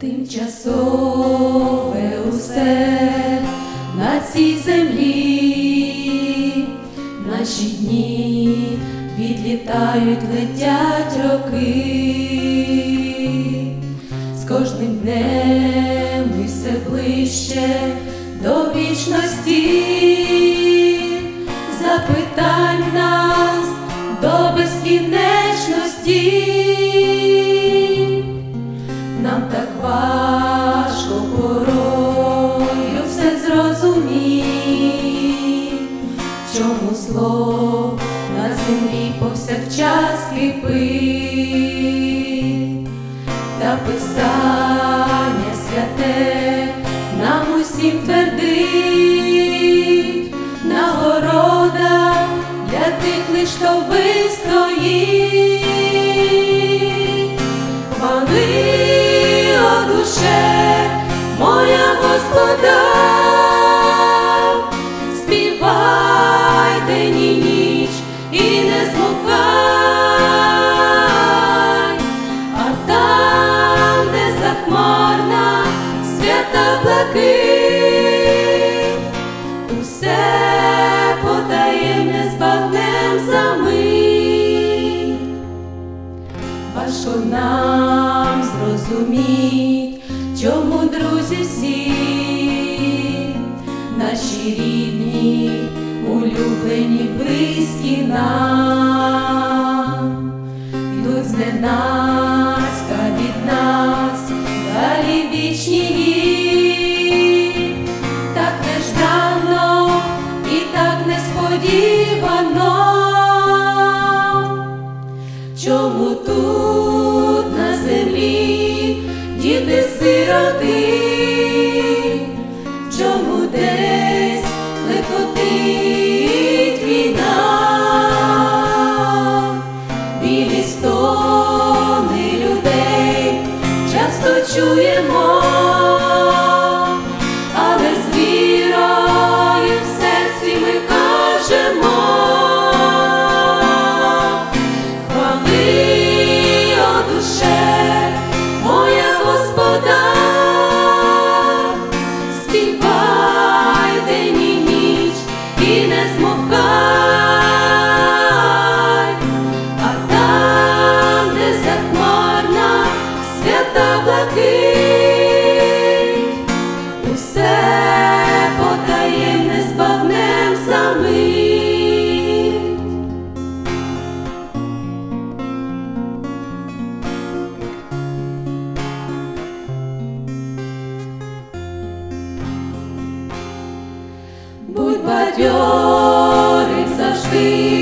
Тимчасове усе на цій землі, наші дні відлітають, летять роки, з кожним днем ми все ближче до вічності, зло на землі повсякчас кипить, та писання святе нам усім твердить, нагорода для тих лиш, хто вистоїть. Потаємне збагнем за мить. Важко нам зрозуміть, чому друзі всі, наші рідні, улюблені, близькі нам, йдуть зненацька Чому тут на землі діти сироти? Чому десь Будь бадьорим завжди,